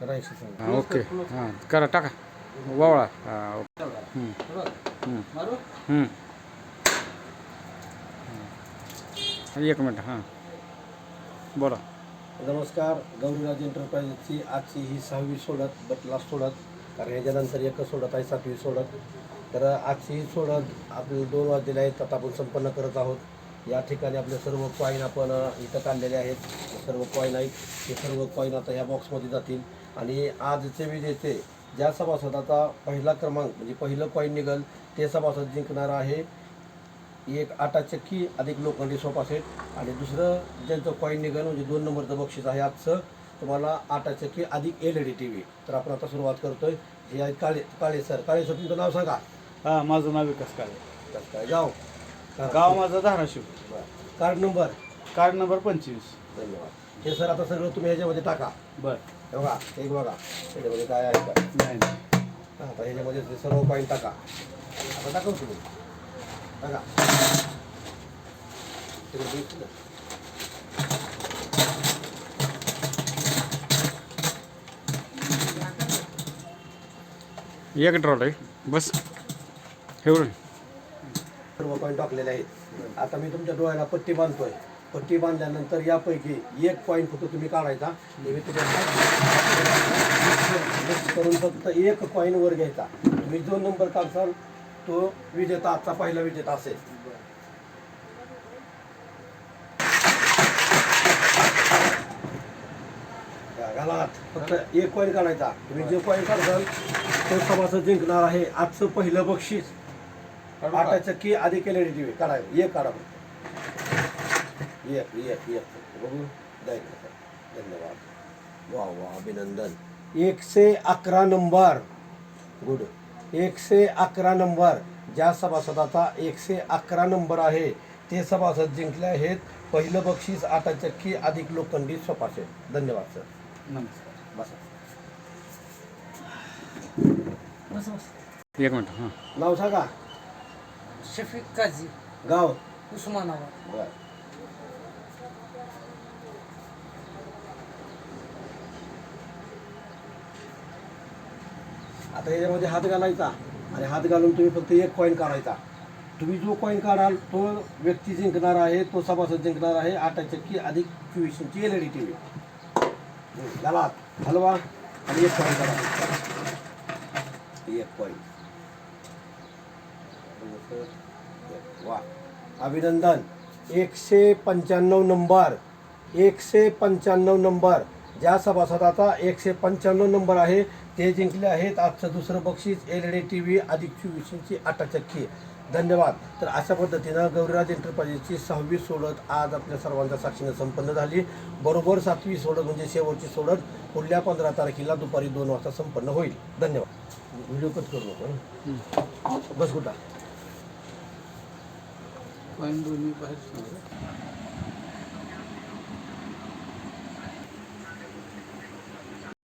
करायचं हां ओके. हां करा टाका. वावळा. हां ओके. हम्म, मारू हम्म. एक मिनटं हां. बोला. नमस्कार. गौरीराज एंटरप्राइजेसची आजची ही सहावी सोडत बटला सोडत कारण ह्याच्यानंतर एकच सोडत आहे सातवी सोडत. तर आजची ही सोडत आपले दोन वाजलेले आहेत. आता आपण संपन्न करत आहोत. या ठिकाणी आपले सर्व कॉईन आपण इथं काढलेले आहेत. सर्व कॉईन आहेत. हे सर्व कॉईन आता ह्या बॉक्समध्ये जातील. आणि आजचे विजेते ज्या सभासदाचा पहिला क्रमांक म्हणजे पहिलं कॉईन निघल ते सभासद जिंकणार आहे. एक आटा चक्की अधिक लोखंडी सोफा सेट. आणि दुसरं ज्यांचं कॉईन निघल म्हणजे दोन नंबरचं बक्षीस आहे आजचं तुम्हाला आटा चक्की अधिक L E D T V तर आपण आता सुरुवात करतोय. हे आहेत काळे काळे सर काळे सर तुमचं नाव सांगा. हा माझं नाव विकास काळे. कसं काय गाव? गाव माझं धाराशिव. बरं. Card number? कार्ड नंबर पंचवीस. धन्यवाद. हे सर आता सगळं तुम्ही ह्याच्यामध्ये टाका. बर. हे बघा एक बघा. ह्याच्यामध्ये काय आहे का? नाही नाही. हा, आता ह्याच्यामध्ये ते सर्व कॉईन टाका. आता टाकू तुम्ही. टाका. तिकडे? एक ड्रॉट आहे बस. एवढं. सर्व पॉईंट टाकलेले आहेत. आता मी तुमच्या डोळ्याला पट्टी बांधतोय. पट्टी बांधल्यानंतर यापैकी एक पॉईंट फक्त तुम्ही काढायचा. मी करून फक्त एक कॉईन वर घ्यायचा. तुम्ही जो नंबर काढसाल तो विजेता आजचा पहिला विजेता असेल. घाला फक्त एक कॉईन काढायचा. तुम्ही जे कॉईन काढसाल तो सभासद जिंकणार आहे. आजचं पहिलं बक्षीस. आटा चक्की आधी केलेली टीव्ही काढा एक काढा एक एक एक बघू. धन्यवाद. वा वा. अभिनंदन. एकशे अकरा नंबर. गुड. एकशे अकरा नंबर. ज्या सभासदाचा एकशे अकरा नंबर आहे ते सभासद जिंकले आहेत. पहिलं बक्षीस आटा चक्की अधिक लोखंडी सोपाचे धन्यवाद सर. नमस्कार. बसा. एक मिनटं हां. नाव सांगा. शफीक काझी. गाव. उस्मानाबाद. बर. आता याच्यामध्ये हात घालायचा आणि हात घालून तुम्ही फक्त एक कॉईन काढायचा. तुम्ही जो कॉईन काढाल तो व्यक्ती जिंकणार आहे तो सभासद जिंकणार आहे आटा चक्की अधिक चोवीस इंची L E D T V घाला हलवा आणि एक कॉईन काढा. एक कॉईन वा अभिनंदन. एकशे पंच्याण्णव नंबर. एकशे पंच्याण्णव नंबर. ज्या सभासदाचा एकशे पंच्याण्णव नंबर आहे ते जिंकले आहेत आजचं दुसरं बक्षीस L E D T V अधिक चोवीस इंची चक्की धन्यवाद. तर अशा पद्धतीनं गौरीराज एंटरप्राइजेसची सहावी सोडत आज आपल्या सर्वांच्या साक्षीने संपन्न झाली. बरोबर सातवी सोडत म्हणजे शेवटची सोडत पुढल्या पंधरा तारखेला दुपारी दोन वाजता संपन्न होईल. धन्यवाद. व्हिडिओ कट करू नको? बस कुठं? पॉईंट दोन्ही बाहेर सांगा